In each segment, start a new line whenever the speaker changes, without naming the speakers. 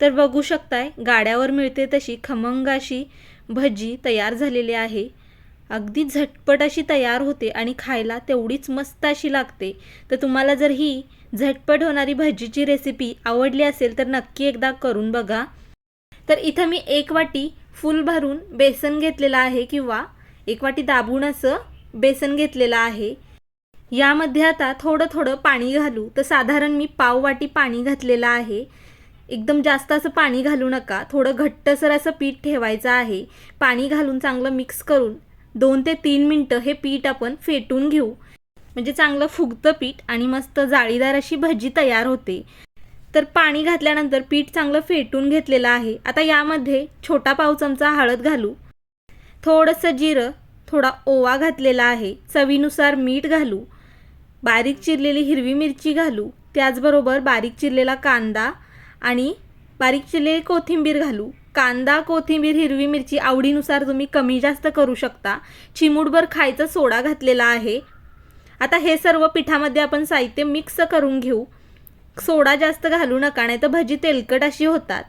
तर बघू शकताय गाड्यावर मिळते तशी खमंग अशी भजी तयार झालेली आहे. अगदी झटपट अशी तयार होते आणि खायला तेवढीच मस्त अशी लागते. तर तुम्हाला जर ही झटपट होणारी भजीची रेसिपी आवडली असेल तर नक्की एकदा करून बघा. तर इथं मी एक वाटी फुल भरून बेसन घेतलेलं आहे किंवा एक वाटी दाबून असं बेसन घेतलेलं आहे. यामध्ये आता थोडं थोडं पाणी घालू. तर साधारण मी पाव वाटी पाणी घातलेलं आहे. एकदम जास्त असं पाणी घालू नका. थोडं घट्टसर असं पीठ ठेवायचं आहे. पाणी घालून चांगलं मिक्स करून दोन ते तीन मिनटं हे पीठ आपण फेटून घेऊ. म्हणजे चांगलं फुगतं पीठ आणि मस्त जाळीदार अशी भजी तयार होते. तर पाणी घातल्यानंतर पीठ चांगलं फेटून घेतलेलं आहे. आता यामध्ये छोटा पाव चमचा हळद घालू. थोडंसं जिरं थोडा ओवा घातलेला आहे. चवीनुसार मीठ घालू. बारीक चिरलेली हिरवी मिरची घालू. त्याचबरोबर बारीक चिरलेला कांदा आणि बारीक चिरलेली कोथिंबीर घालू. कांदा कोथिंबीर हिरवी मिरची आवडीनुसार तुम्ही कमी जास्त करू शकता. चिमूटभर खायचा सोडा घातलेला आहे. आता हे सर्व पिठामध्ये आपण साहित्य मिक्स करून घेऊ. सोडा जास्त घालू नका नाही तर भजी तेलकट अशी होतात.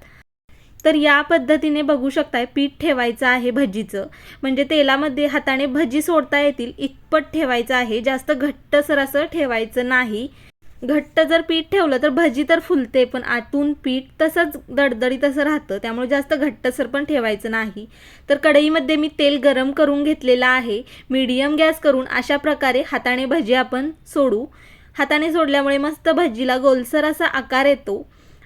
तर या पद्धतीने बघू शकताय पीठ ठेवायचं आहे भजीचं. म्हणजे तेलामध्ये हाताने भजी सोडता येतील इतपत ठेवायचं आहे. जास्त घट्टसर असं ठेवायचं नाही. घट्ट जर पीठ ठेवलं तर भजी तर फुलते पण आतून पीठ तसंच दडदडीत असं राहतं त्यामुळे जास्त घट्टसर पण ठेवायचं नाही. तर कढईमध्ये मी तेल गरम करून घेतलेलं आहे. मीडियम गॅस करून अशा प्रकारे हाताने भजी आपण सोडू. हाताने सोडल्यामुळे मस्त भजीला गोलसर असा आकार येतो.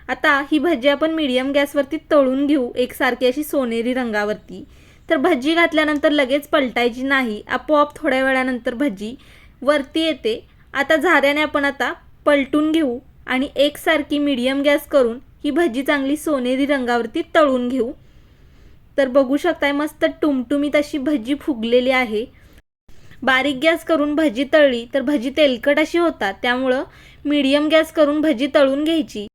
आता ही भजी आपण मीडियम गॅसवरती तळून घेऊ एकसारखी अशी सोनेरी रंगावरती. तर भजी घातल्यानंतर लगेच पलटायची नाही आपोआप थोड्या वेळानंतर भजी वरती येते. आता झाऱ्याने आपण आता पलटून घेऊ आणि एकसारखी मीडियम गॅस करून ही भजी चांगली सोनेरी रंगावरती तळून घेऊ. तर बघू शकताय मस्त टुमटुमीत अशी भजी फुगलेली आहे. बारीक गॅस करून भजी तळली तर भजी तेलकट अशी होतात त्यामुळं मीडियम गॅस करून भजी तळून घ्यायची.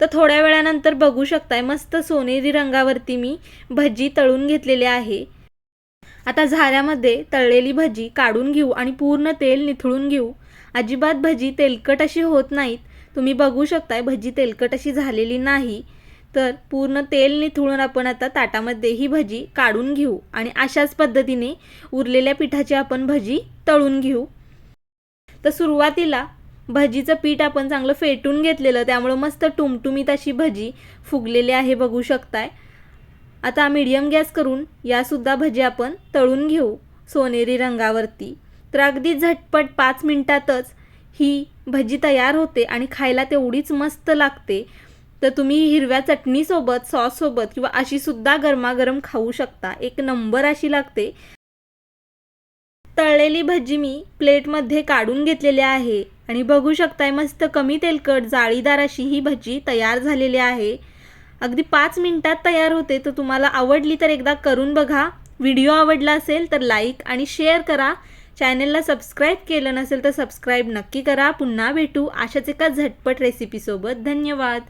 तर थोड्या वेळानंतर बघू शकताय मस्त सोनेरी रंगावरती मी भजी तळून घेतलेली आहे. आता झाऱ्यामध्ये तळलेली भजी काढून घेऊ आणि पूर्ण तेल निथळून घेऊ. अजिबात भजी तेलकट अशी होत नाहीत. तुम्ही बघू शकताय भजी तेलकट अशी झालेली नाही. तर पूर्ण तेल निथळून आपण आता ताटामध्ये ही भजी काढून घेऊ आणि अशाच पद्धतीने उरलेल्या पिठाची आपण भजी तळून घेऊ. तर सुरुवातीला भजीचं पीठ आपण चांगलं फेटून घेतलेलं त्यामुळं मस्त टुमटुमीत अशी भजी फुगलेली आहे बघू शकताय. आता मीडियम गॅस करून यासुद्धा भजी आपण तळून घेऊ सोनेरी रंगावरती. तर अगदी झटपट पाच मिनटातच ही भजी तयार होते आणि खायला तेवढीच मस्त लागते. तर तुम्ही हिरव्या चटणीसोबत सॉससोबत किंवा अशी सुद्धा गरमागरम खाऊ शकता. एक नंबर अशी लागते. तळलेली भजी मी प्लेटमध्ये काढून घेतलेली आहे. आणि बघू शकताय मस्त कमी तेलकट जाळीदार अशी ही भजी तयार झालेली आहे. अगदी पाच मिनिटात तयार होते. तर तुम्हाला आवडली तर एकदा करून बघा. व्हिडिओ आवडला असेल तर लाईक आणि शेअर करा. चॅनलला सबस्क्राईब केलं नसेल तर सबस्क्राईब नक्की करा. पुन्हा भेटू अशाच एका झटपट रेसिपीसोबत धन्यवाद.